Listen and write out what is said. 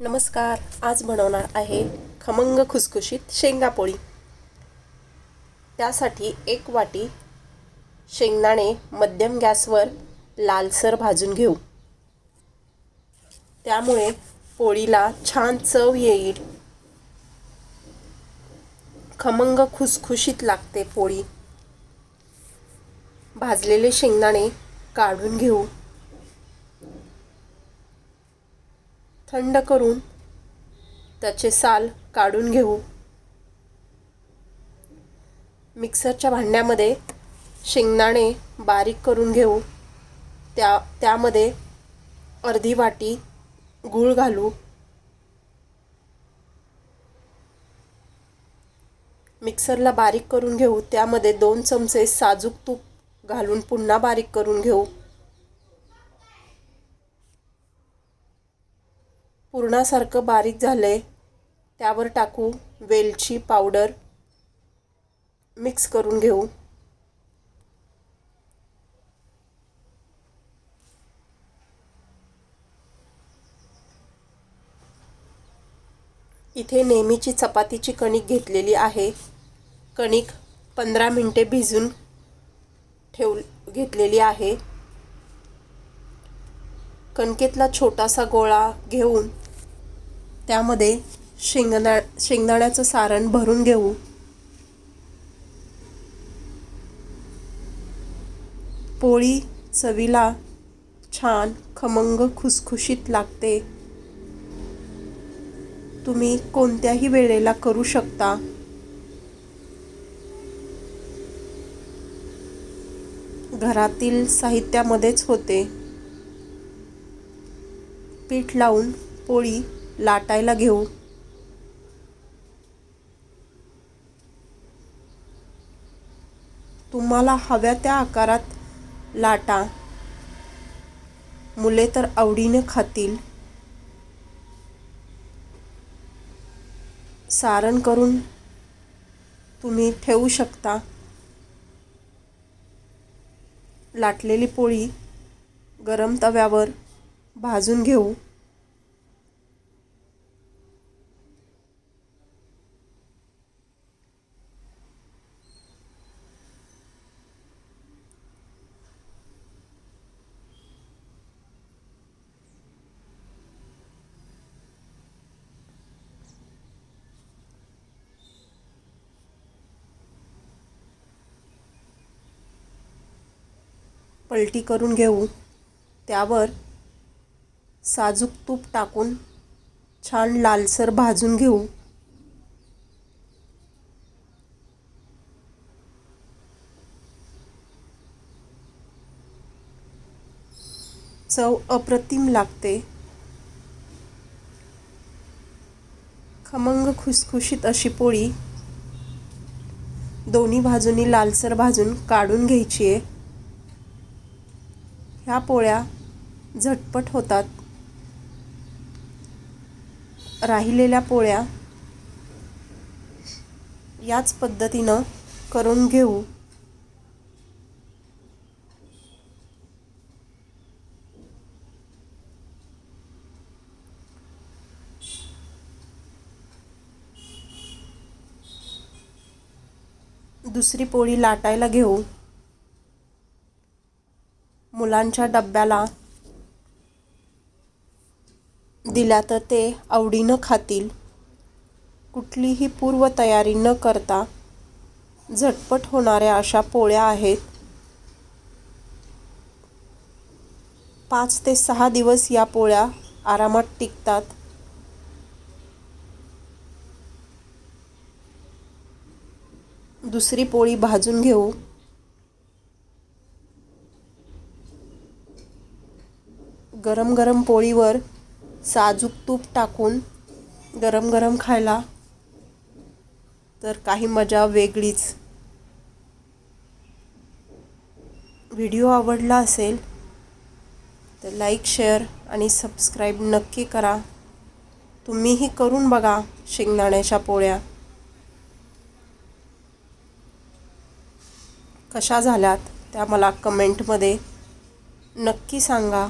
नमस्कार आज बनवणार आहे खमंग खुसखुशीत शेंगापोळी त्यासाठी एक वाटी शेंगदाणे मध्यम गॅसवर लालसर भाजून घेऊ. त्यामुळे पोळीला छान चव येईल. खमंग खुसखुशीत लागते पोळी. भाजलेले शेंगदाणे काढून घेऊ. थंड करून त्याचे साल काढून घेऊ. मिक्सरच्या भांड्यामध्ये शेंगदाणे बारीक करून घेऊ. त्या त्यामध्ये अर्धी वाटी गूळ घालू. मिक्सरला बारीक करून घेऊ. त्यामध्ये दोन चमचे साजूक तूप घालून पुन्हा बारीक करून घेऊ. पुरणासारखं बारीक झालं आहे त्यावर टाकू वेलची पावडर. मिक्स करून घेऊ. इथे नेहमीची चपातीची कणिक घेतलेली आहे. कणिक पंधरा मिनटे भिजून ठेव घेतलेली आहे. कणकेतला छोटासा गोळा घेऊन त्यामध्ये शेंगदा शेंगदाण्याचं सारण भरून घेऊ. पोळी चवीला छान खमंग खुसखुशीत लागते. तुम्ही कोणत्याही वेळेला करू शकता. घरातील साहित्यामध्येच होते. पीठ लावून पोळी लाटायला घेऊ. तुम्हाला हव्या त्या आकारात लाटा. मुले तर आवडीने खातील. सारण करून तुम्ही ठेवू शकता. लाटलेली पोळी गरम तव्यावर भाजून घेऊ. पलटी करून घेऊ. त्यावर साजूक तूप टाकून छान लालसर भाजून घेऊ. चव अप्रतिम लागते. खमंग खुसखुशीत अशी पोळी दोन्ही बाजूनी लालसर भाजून काढून घ्यायची आहे. ह्या पोळ्या झटपट होतात. राहिलेल्या पोळ्या याच पद्धतीनं करून घेऊ. दुसरी पोळी लाटायला घेऊ. मुलांच्या डब्याला दिल्या तर ते आवडीनं खातील. कुठलीही पूर्वतयारी न करता झटपट होणाऱ्या अशा पोळ्या आहेत. पाच ते सहा दिवस या पोळ्या आरामात टिकतात. दुसरी पोळी भाजून घेऊ. गरम गरम पोळीवर साजूक तूप टाकून गरम गरम खायला. तर काही मजा वेगळीच. व्हिडिओ आवडला असेल तर लाईक शेअर आणि सबस्क्राईब नक्की करा. तुम्हीही करून बघा शेंगदाण्याच्या पोळ्या. कशा झाल्यात त्या मला कमेंटमध्ये नक्की सांगा.